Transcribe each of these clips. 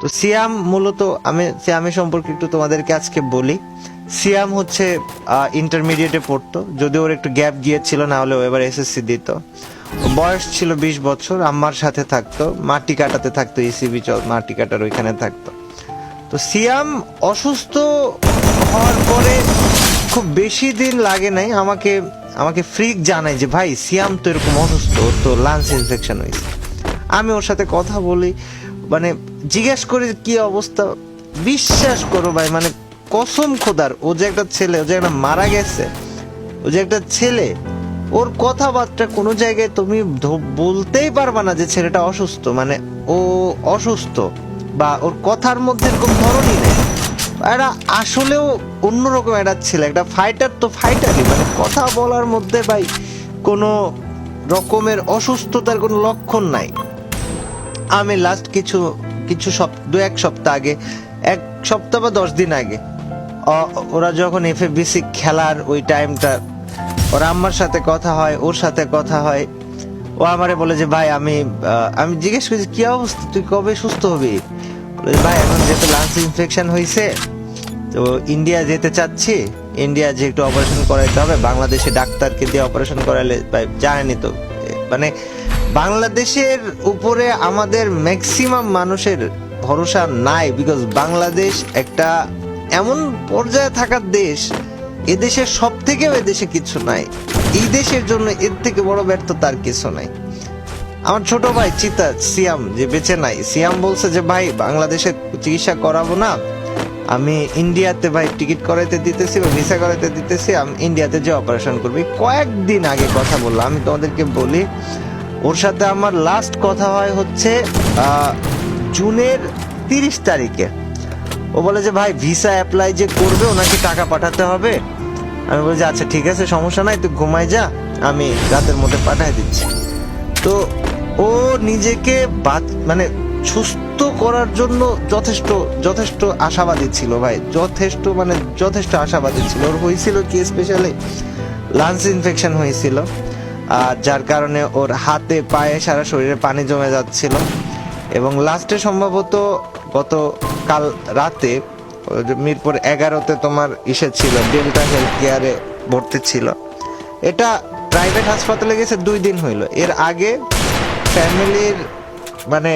তো সিয়াম মূলত আমি সিয়ামের সম্পর্কে একটু তোমাদেরকে আজকে বলি। সিয়াম হচ্ছে ইন্টারমিডিয়েটে পড়তো যদি ওর একটু গ্যাপ গিয়েছিল, না হলে ও এবার এসএসসি দিত। বয়স ছিল বিশ বছর, আম্মার সাথে থাকতো, মাটি কাটাতে থাকতো ইসিবি চল, মাটি কাটার ওইখানে থাকতো। তো সিয়াম অসুস্থ হওয়ার পরে খুব বেশি দিন লাগে নাই, আমাকে আমাকে ফ্রিক জানায় যে, ভাই, সিয়াম তো এরকম অসুস্থ তো লাঞ্চ ইনফেকশন হয়েছে। আমি ওর সাথে কথা বলি মানে জিজ্ঞেস করে কি অবস্থা। বিশ্বাস করো ভাই মানে কসম খোদার, ও যে একটা ছেলে, ও যে একটা মারা গেছে, ও যে একটা ছেলে, ওর কথাবার্তা কোনো জায়গায় তুমি বলতেই পারবা না যে ছেলেটা অসুস্থ মানে ও অসুস্থ বা ওর কথার মধ্যে এরকম ধরনই নেই। এরা আসলেও অন্যরকম একটা ছেলে, একটা ফাইটার তো ফাইটারই মানে কথা বলার মধ্যে ভাই কোনো রকমের অসুস্থতার কোনো লক্ষণ নাই। আমি লাস্ট কিছু কিছু সপ, দু এক সপ্তাহ আগে, এক সপ্তাহ বা দশ দিন আগে ওরা যখন এফএবিসি খেলার ওই টাইমটা ওর আম্মার সাথে কথা হয়, ওর সাথে কথা হয়, ও আমারে বলে যে, ভাই, আমি আমি জিজ্ঞেস করছি, কি অবস্থা? তুই কবে সুস্থ হবি? ভাই, এখন যেহেতু লাংস ইনফেকশন হয়েছে তো ইন্ডিয়া যেতে চাচ্ছি ইন্ডিয়া যে একটু অপারেশন করাইতে হবে, বাংলাদেশে ডাক্তারকে দিয়ে অপারেশন করালে ভাই জানেনি তো মানে বাংলাদেশের উপরে আমাদের ম্যাক্সিমাম মানুষের ভরসা নাই বিকজ বাংলাদেশ একটা এমন পর্যায়ে থাকার দেশ, এদেশের সব থেকেও এদেশে কিছু নাই। এই দেশের জন্য এর থেকে বড় ব্যর্থতা আর কিছু নাই। আমার ছোট ভাই চিতা, সিয়াম, যে বেঁচে নাই, সিয়াম বলছে যে, ভাই, বাংলাদেশে চিকিৎসা করাবো না। আমি ইন্ডিয়াতে ভাই টিকিট করাইতে দিতেছি বা ভিসা করাইতে দিতেছি, আমি ইন্ডিয়াতে যে অপারেশন করবি। কয়েকদিন আগে কথা বললাম, আমি তোমাদেরকে বলি ওর সাথে আমার লাস্ট কথা হয় হচ্ছে জুনের তিরিশ তারিখে। ও বলে যে, ভাই ভিসা অ্যাপ্লাই যে করবে, ওনাকে টাকা পাঠাতে হবে। আমি বলি যে আচ্ছা ঠিক আছে, সমস্যা নাই, তুই ঘুমাই যা, আমি রাতের মধ্যে পাঠিয়ে দিচ্ছি। তো ও নিজেকে মানে সুস্থ করার জন্য যথেষ্ট যথেষ্ট আশাবাদী ছিল, ভাই। যথেষ্ট মানে যথেষ্ট আশাবাদী ছিল। ওর হয়েছিল কি স্পেশালি লাংস ইনফেকশন হয়েছিল। যার কারণে ওর হাতে পায়ে সারা শরীরে পানি জমে যাচ্ছিল। এবং লাস্টে সম্ভবত গত কাল রাতে মিরপুর এগারোতে তোমার ইসে ছিল ডেল্টা হেলথ কেয়ারে ভর্তি ছিল। এটা প্রাইভেট হাসপাতালে গেছে দুই দিন হইল। এর আগে ফ্যামিলির মানে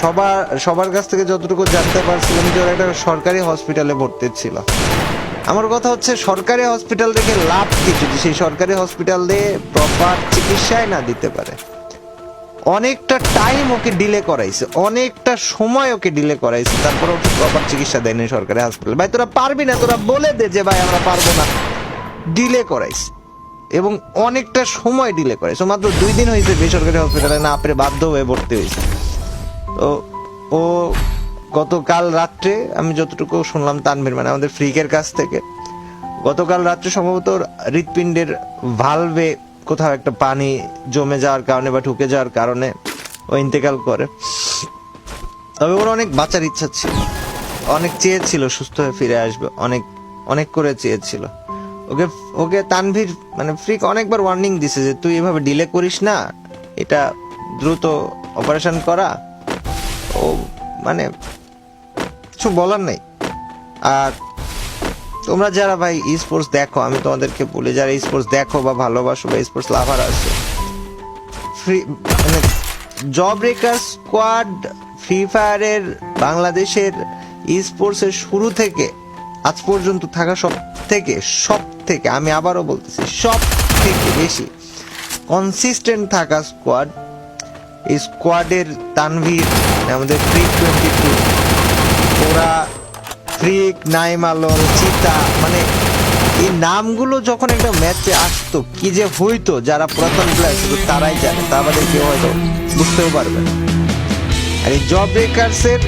সবার সবার কাছ থেকে যতটুকু জানতে পারছিলাম যে ওরা একটা সরকারি হসপিটালে ভর্তি ছিল। আমার কথা হচ্ছে সরকারি হসপিটাল থেকে লাভ কি যদি সেই সরকারি হসপিটাল দিয়ে প্রপার চিকিৎসায় না দিতে পারে? অনেকটা টাইম ওকে ডিলে করাইছে, অনেকটা সময় ওকে ডিলে করাইছে, তারপর ওকে প্রপার চিকিৎসা দেয়নি সরকারি হসপিটাল ভাই, তোরা পারবি না, তোরা বলে দে যে ভাই আমরা পারব না। ডিলে করাইছে এবং অনেকটা সময় ডিলে করাইছে। মাত্র দুই দিন হয়েছে বেসরকারি হসপিটালে না আপনি বাধ্য হয়ে ভর্তি হয়েছে তো ও গতকাল রাত্রে আমি যতটুকু শুনলাম তানভীর মানে আমাদের ফ্রিকের কাছ থেকে, গতকাল রাত্রে সম্ভবত হৃৎপিণ্ডের ভালভে কোথাও একটা পানি জমে যাওয়ার কারণে বা ঢুকে যাওয়ার কারণে ও ইন্তেকাল করে। তবে ওর অনেক বাঁচার ইচ্ছা ছিল। অনেক চেয়েছিল সুস্থ হয়ে ফিরে আসবে, অনেক অনেক করে চেয়েছিল। ওকে ওকে তানভীর মানে ফ্রিক অনেকবার ওয়ার্নিং দিছে যে তুই এভাবে ডিলে করিস না, এটা দ্রুত অপারেশন করা। ও মানে কিছু বলার নেই। আর তোমরা যারা ভাই স্পোর্টস দেখো, আমি তোমাদেরকে বলি, যারা স্পোর্টস দেখো বা ভালোবাসো বা স্পোর্টস লাভার আছে ফ্রি মানে জব রেকার স্কোয়াড ফ্রি ফায়ারের বাংলাদেশের স্পোর্টসের শুরু থেকে, আজ পর্যন্ত থাকা সব থেকে সব থেকে আমি আবারও বলতেছি সব থেকে বেশি কনসিস্টেন্ট থাকা স্কোয়াড এই স্কোয়াডের তানভীর, আমাদের ফ্রি টোয়েন্টি টু ওরা ফ্রিক নাইম আলম চিতা মানে এই নামগুলো যখন একটা ম্যাচে আসতো, কি যে হইতো, যারা পুরাতন প্লেয়ার শুধু তারাই জানে, তা কেউ হয়তো বুঝতেও পারবে না। আর এই জব ব্রেকার্সের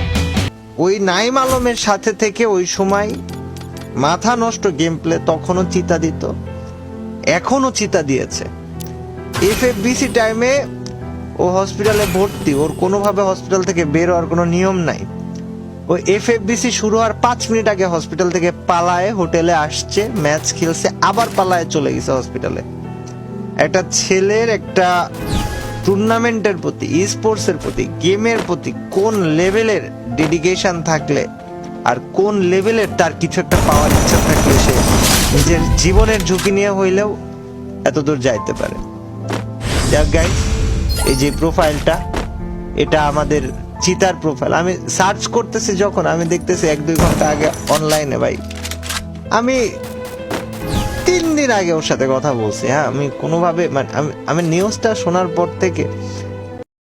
ওই নাইম আলমের সাথে থেকে ওই সময় মাথা নষ্ট গেম প্লে তখনও চিতা দিত, এখনও চিতা দিয়েছে। এফএফবিসি টাইমে ও হসপিটালে ভর্তি, ওর কোনোভাবে হসপিটাল থেকে বের হওয়ার কোনো নিয়ম নাই। ও এফএফবিসি শুরু হওয়ার পাঁচ মিনিট আগে হসপিটাল থেকে পালায়ে হোটেলে আসছে, ম্যাচ খেলছে, আবার পালায়ে চলে গেছে হসপিটালে। একটা ছেলের একটা টুর্নামেন্টের প্রতি স্পোর্টস এর প্রতি গেমের প্রতি কোন লেভেলের ডেডিকেশন থাকলে আর কোন লেভেলের তার কিছু একটা পাওয়ার ইচ্ছা থাকলে সে নিজের জীবনের ঝুঁকি নিয়ে হইলেও এত দূর যাইতে পারে। যাক গাইস এই যে প্রোফাইলটা এটা আমাদের চিতার প্রোফাইল আমি সার্চ করতেছি যখন, আমি দেখতেছি এক, দুই ঘণ্টা আগে অনলাইনে ভাই। আমি তিন দিন আগে ওর সাথে কথা বলছি হ্যাঁ? আমি কোনোভাবে মানে আমি আমি নিউজটা শোনার পর থেকে